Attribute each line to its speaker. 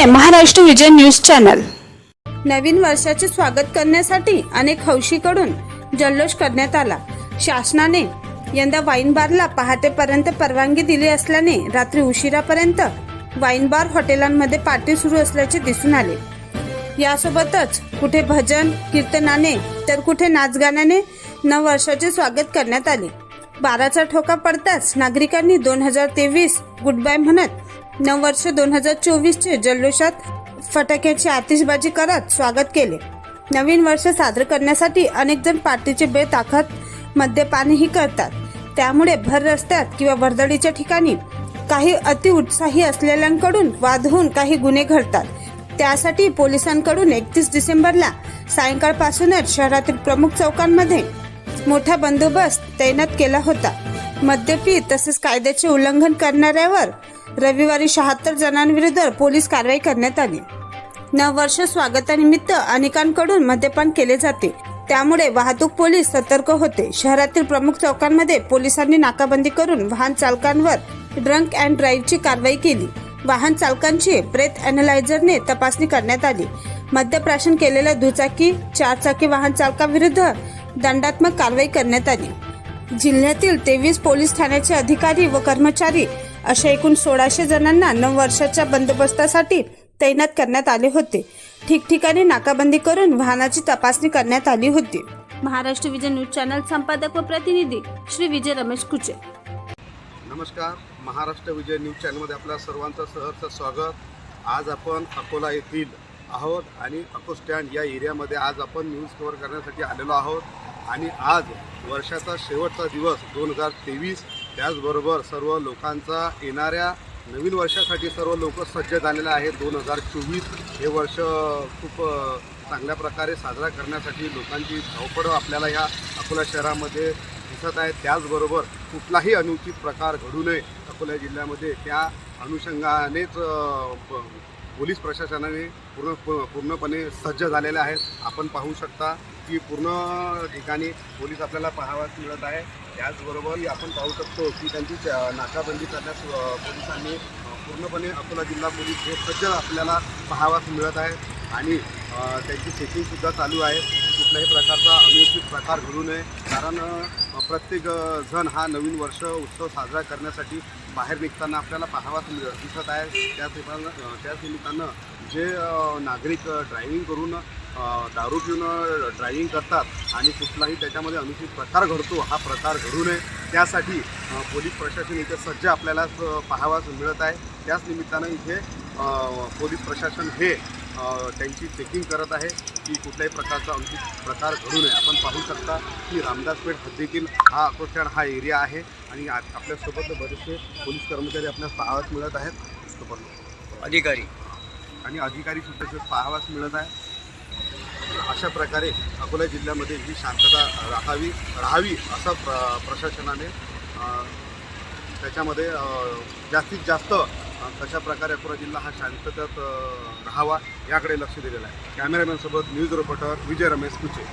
Speaker 1: विजय news channel.
Speaker 2: नवीन वर्षाचे स्वागत करण्यासाठी अनेक हौशीकडून जल्लोष करण्यात आला. शासनाने यंदा वाईन बारला पहाटेपर्यंत परवानगी दिली असल्याने रात्री उशिरापर्यंत वाईन बार हॉटेलांमध्ये पार्टी सुरू असल्याचे दिसून आले. यासोबतच कुठे भजन कीर्तनाने तर कुठे नाचगाण्याने नववर्षाचे स्वागत करण्यात आले. बाराचा ठोका पडताच नागरिकांनी दोन हजार तेवीस गुड बाय म्हणत नववर्ष दोन हजार चोवीसचे जल्लोषात फटाक्याची आतिषबाजी करत स्वागत केले. नवीन वर्ष साजरं करण्यासाठी अनेक जण पार्टीचे आखत मद्यपानही करतात. त्यामुळे भर रस्त्यात किंवा वर्दळीच्या ठिकाणी काही अतिउत्साही असलेल्यांकडून वाद होऊन काही गुन्हे घडतात. त्यासाठी पोलिसांकडून एकतीस डिसेंबरला सायंकाळपासूनच शहरातील प्रमुख चौकांमध्ये मोठा बंदोबस्त तैनात केला होता. मद्यपी तसेच कायद्याचे उल्लंघन करणाऱ्यावर रविवारी शहात्तर जणांविरुद्ध पोलीस कारवाई करण्यात आली. नववर्ष स्वागतानिमित्त अनेकांकडून मद्यपान केले जाते. त्यामुळे वाहतूक पोलीस सतर्क होते. शहरातील प्रमुख चौकांमध्ये पोलिसांनी नाकाबंदी करून वाहन चालकांवर ड्रंक अँड ड्राईव्हची कारवाई केली. वाहन चालकांची ब्रेथ अॅनालायझरने तपासणी करण्यात आली. मद्यप्राशन केलेल्या दुचाकी चारचाकी वाहन चालकाविरुद्ध दंडात्मक कारवाई करण्यात आली. जिल्ह्यातील तेवीस पोलीस ठाण्याचे अधिकारी व कर्मचारी अशा एकूण सोळाशे जणांना नऊ वर्षाच्या बंदोबस्तासाठी तैनात करण्यात आले होते. ठिकठिकाणी नाकाबंदी करून वाहनाची तपासणी करण्यात आली होती. महाराष्ट्र विजय न्यूज चॅनल संपादक व प्रतिनिधी श्री विजय रमेश कुचे.
Speaker 3: नमस्कार. महाराष्ट्र विजय न्यूज चॅनलमध्ये आपल्या सर्वांचं सहर्ष स्वागत. आज आपण अकोला येथील आहोत आणि अको स्टँड या एरियामध्ये आज आपण न्यूज कव्हर करण्यासाठी आलेलो आहोत. आणि आज वर्षाचा शेवटचा दिवस दोन हजार तेवीस. त्याचबरोबर सर्व लोकांचा येणाऱ्या नवीन वर्षासाठी सर्व लोक सज्ज झालेले आहेत. दोन हजार चोवीस हे वर्ष खूप चांगल्या प्रकारे साजरा करण्यासाठी लोकांची धावपळ आपल्याला ह्या अकोला शहरामध्ये दिसत आहे. त्याचबरोबर कुठलाही अनुचित प्रकार घडू नये अकोला जिल्ह्यामध्ये त्या अनुषंगानेच पोलीस प्रशासनाने पूर्ण प- पूर्णपणे सज्ज झालेले आहेत. आपण पाहू शकता की पूर्ण ठिकाणी पोलीस आपल्याला पाहावयास मिळत आहे. त्याचबरोबर आपण पाहू शकतो की त्यांची नाकाबंदी करण्यास पोलिसांनी पूर्णपणे अकोला जिल्हा पोलीस हे सज्ज आपल्याला पाहावयास मिळत आहे. आणि त्यांची चेकिंगसुद्धा चालू आहे. कुठल्याही प्रकारचा अनुचित प्रकार घडू नये. कारण प्रत्येक जण हा नवीन वर्ष उत्सव साजरा करण्यासाठी बाहेर निघताना आपल्याला पाहावाच दिसत आहे. त्याच त्याच निमित्तानं जे नागरिक ड्रायव्हिंग करून दारू पिऊन ड्रायव्हिंग करतात आणि कुठलाही त्याच्यामध्ये अनुचित प्रकार घडतो हा प्रकार घडू नये. त्यासाठी पोलीस प्रशासन इथे सज्ज आपल्याला पाहावास मिळत आहे. त्याच निमित्तानं इथे पोलीस प्रशासन हे त्यांची चेकिंग करत आहे की कुठल्याही प्रकारचा अनुचित प्रकार घडू नये. आपण पाहू शकता की रामदासपेठ हद्दीतील हा अकोस्टँड हा एरिया आहे आणि आपल्यासोबत बरेचसे पोलीस कर्मचारी आपल्याला पाहावास मिळत आहेत.
Speaker 4: अधिकारी.
Speaker 3: आणि अधिकारी सुद्धा पाहावास मिळत आहे. अशा प्रकारे अकोला जिल्ह्यामध्ये ही शांतता राहावी राहावी असं प्र प्रशासनाने त्याच्यामध्ये जास्तीत जास्त कशा प्रकारे अकोला जिल्हा हा शांततेत राहावा याकडे लक्ष दिलेलं आहे. कॅमेरामॅनसोबत न्यूज रिपोर्टर विजय रमेश कुचे.